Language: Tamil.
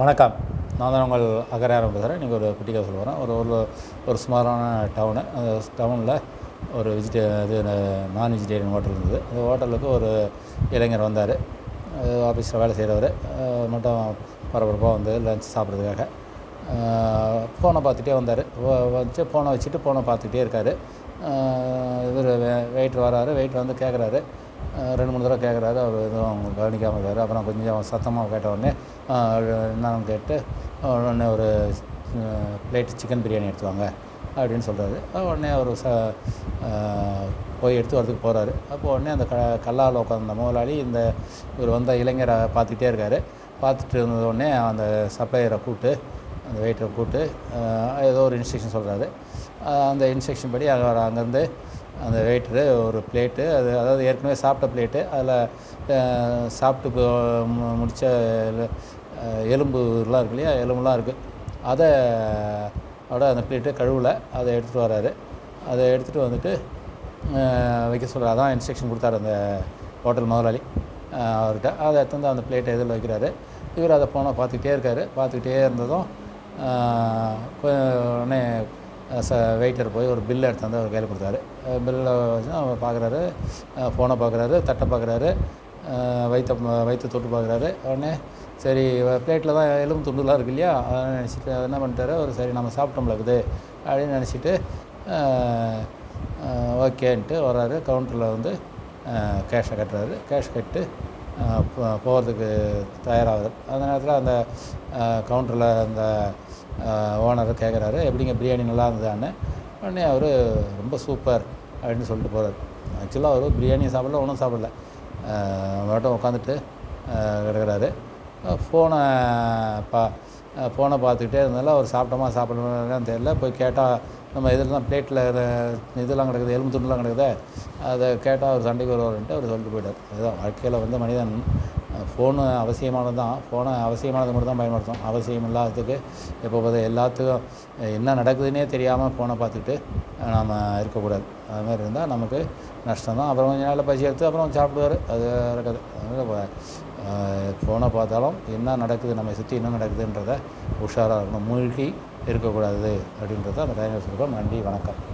வணக்கம். நான் தான் உங்கள் அகராரம் பேசுகிறேன் இன்றைக்கி ஒரு குட்டி கதை சொல்ல போகிறேன் ஒரு ஒரு ஒரு சுமாரான டவுனு அந்த டவுனில் ஒரு வெஜிடே இது நான் வெஜிடேரியன் ஹோட்டல் இருந்தது. அந்த ஹோட்டலுக்கு ஒரு இளைஞர் வந்தார். ஆஃபீஸில் வேலை செய்கிறவர் மட்டும் பரபரப்பாக வந்து லஞ்ச் சாப்பிட்றதுக்காக. ஃபோனை பார்த்துட்டே வந்தார். வச்சு ஃபோனை வச்சுட்டு ஃபோனை பார்த்துக்கிட்டே இருக்கார். இவர் வெயிட் வராரு. வெயிட் வந்து கேட்குறாரு ரெண்டு மூணு தடவை கேட்குறாரு. அவர் எதுவும் அவங்க கவனிக்காமல் இருக்காரு. அப்புறம் கொஞ்சம் சத்தமாக கேட்ட உடனே என்னன்னு கேட்டு உடனே ஒரு பிளேட் சிக்கன் பிரியாணி எடுத்துவாங்க அப்படின்னு சொல்கிறாரு உடனே அவர் ச போய் எடுத்து வரதுக்கு போகிறாரு அப்போ உடனே அந்த க கல்லால் உட்காந்த முதலாளி இந்த இவர் வந்த இளைஞரை பார்த்துக்கிட்டே இருக்கார். பார்த்துட்டு இருந்த உடனே அந்த சப்ளையரை கூப்பிட்டு அந்த வெயிட்டரை கூப்பிட்டு ஏதோ ஒரு இன்ஸ்ட்ரக்ஷன் சொல்கிறாரு அந்த இன்ஸ்ட்ரக்ஷன் படி அவர் அங்கேருந்து அந்த வெயிட்ரு ஒரு பிளேட்டு அது அதாவது ஏற்கனவே சாப்பிட்ட பிளேட்டு அதில் சாப்பிட்டு மு- முடித்த எலும்புலாம் இருக்கு இல்லையா? எலும்புலாம் இருக்குது அதை அவட அந்த பிளேட்டு கழுவல அதை எடுத்துகிட்டு வராரு அதை எடுத்துகிட்டு வந்துட்டு வைக்க சொல்கிறார் அதான் இன்ஸ்ட்ரக்ஷன் கொடுத்தாரு அந்த ஹோட்டல் முதலாளி அவர்கிட்ட. அதை எடுத்து வந்து அந்த பிளேட்டை இதில் வைக்கிறாரு. இவர் அதை போனால் பார்த்துக்கிட்டே இருக்கார். பார்த்துக்கிட்டே இருந்ததும் உடனே ச வெயிட்டர் போய் ஒரு பில்லை எடுத்து வந்து அவர் கையில் கொடுத்தாரு. பில்லை வச்சு அவர் பார்க்குறாரு ஃபோனை பார்க்குறாரு தட்டை பார்க்குறாரு வயிற்ற வயிற்று தொட்டு பார்க்குறாரு உடனே சரி பிளேட்டில் தான் எலும்பு துண்டுலாம் இருக்கு இல்லையா? அதை நினச்சிட்டு என்ன பண்ணிட்டாரு? அவர் சரி நம்ம சாப்பிட்டோம்ல இருக்குது. அப்படின்னு நினச்சிட்டு ஓகேன்ட்டு வர்றாரு. கவுண்டரில் வந்து கேஷை கட்டுறாரு. கேஷ் கட்டு போகிறதுக்கு தயாராகுது. அந்த நேரத்தில் அந்த கவுண்டரில் அந்த ஓனர் கேட்குறாரு எப்படிங்க பிரியாணி நல்லா இருந்ததான்னு உடனே அவர் ரொம்ப சூப்பர் அப்படின்னு சொல்லிட்டு போகிறார் ஆக்சுவலாக அவர் பிரியாணி சாப்பிடல ஒன்றும் சாப்பிடல. மட்டும் உட்காந்துட்டு கிடக்கிறாரு. ஃபோனை பா ஃபோனை பார்த்துக்கிட்டே இருந்தாலும் அவர் சாப்பிட்டோமா சாப்பிடணும்னு தெரியல. போய் கேட்டால் நம்ம இதெல்லாம் பிளேட்டில் இதெல்லாம் கிடக்குது எலும்பு துண்டுலாம் கிடக்குதே அதை கேட்டால் அவர் சண்டைக்கு வருவார்ன்ட்டு அவர் சொல்லிட்டு போயிட்டார். அதுதான் வாழ்க்கையில் வந்து மனிதன் ஃபோனு அவசியமானது தான் ஃபோனை அவசியமானது மட்டும் தான் பயன்படுத்தும் அவசியம் இல்லாததுக்கு இப்போ பார்த்து எல்லாத்துக்கும் என்ன நடக்குதுன்னே தெரியாமல் ஃபோனை பார்த்துட்டு நாம் இருக்கக்கூடாது. அது மாதிரி இருந்தால் நமக்கு நஷ்டம் தான் அப்புறம் கொஞ்ச நாளில் பசி எடுத்து அப்புறம் சாப்பிடுவார். அது இருக்குது அதனால் ஃபோனை பார்த்தாலும் என்ன நடக்குது நம்ம சுற்றி என்ன நடக்குதுன்றத உஷாராக இருக்கணும். மூழ்கி இருக்கக்கூடாது அப்படின்றத அந்த டைம் சொல்கிறோம் நன்றி வணக்கம்.